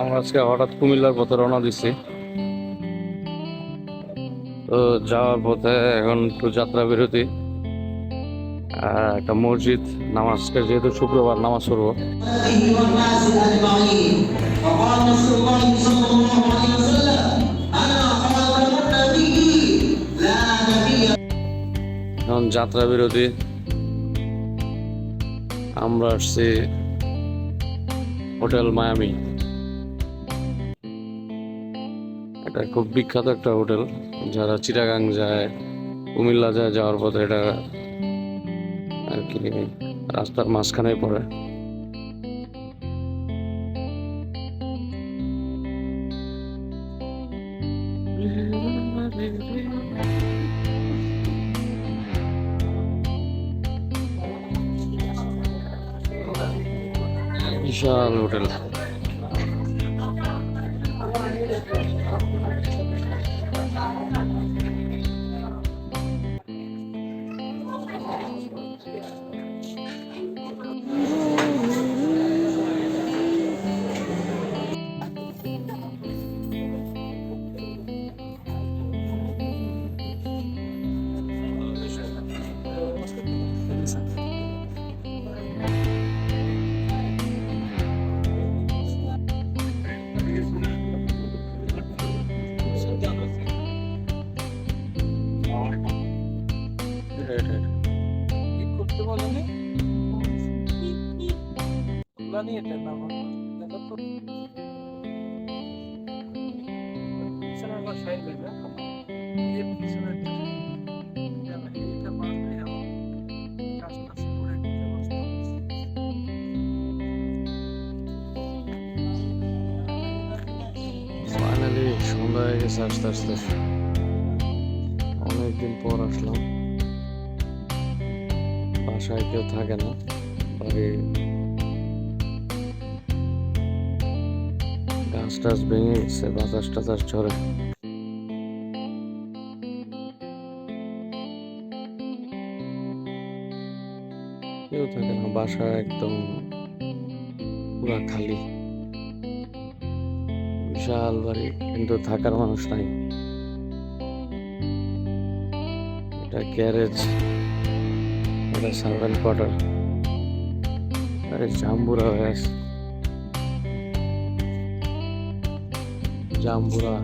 আমরা আজকে হঠাৎ কুমিল্লার পথে রওনা দিচ্ছি তো যাওয়ার পথে এখন একটু যাত্রা বিরতি। একটা মসজিদ নামাজকে যেহেতু শুক্রবার নামাজ পড়ব। এখন যাত্রা বিরতি। আমরা আসছি হোটেল মায়ামি। এটা খুব বিখ্যাত একটা হোটেল, যারা চিটাগাং যায়, কুমিল্লা যায় যাওয়ার পথে এটা আর কি রাস্তার মাঝখানে পড়ে। বিশাল হোটেল। এটা আমার দেখা তো। আস্তে আস্তে। অনেকদিন পর আসলাম। বাসায় কেউ থাকে না বাড়ি গাছ টাছ ভেঙে গেছে, বাতাস টাতাস ঝরে। কেউ থাকে না বাসা একদম পুরা খালি। বিশাল বাড়ি, কিন্তু থাকার মানুষ নাই। এটা গ্যারেজ, এটা সার্ভেন্ট কোয়ার্টার। আরে জাম্বুরা হয়ে আছে। জাম্বুরা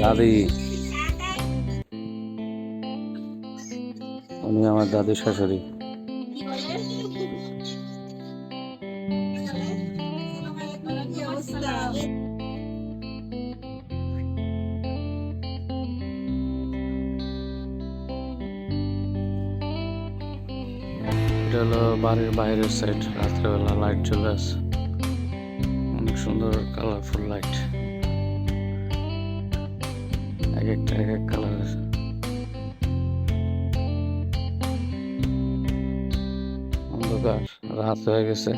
দাদি। উনি আমার দাদির শাশুড়ি। এটা হলো বাড়ির বাইরের সাইড রাত্রেবেলা লাইট চলে আসে অনেক সুন্দর কালারফুল লাইট এক একটা এক এক কালার আছে। অন্ধকার, রাত হয়ে গেছে।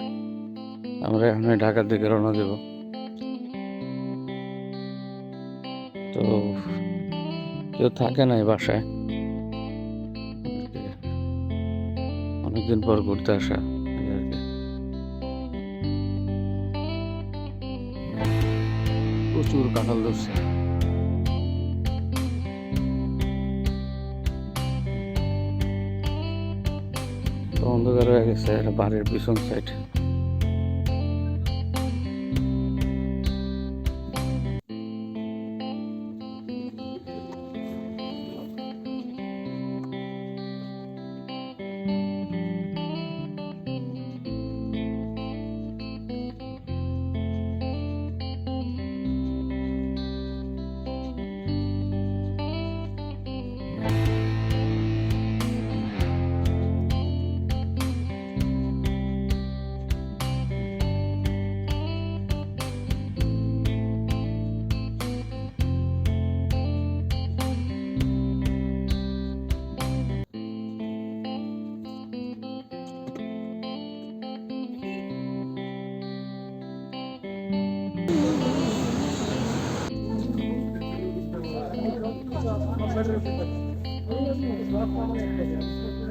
আমরা এখন ঢাকার দিকে রওনা দেব। তো কেউ থাকে না এই বাসায়। অনেকদিন পর ঘুরতে আসা। প্রচুর কাঁঠাল ধরছে। অন্ধকার হয়ে গেছে এটা বাড়ির পিছন সাইড Thank you.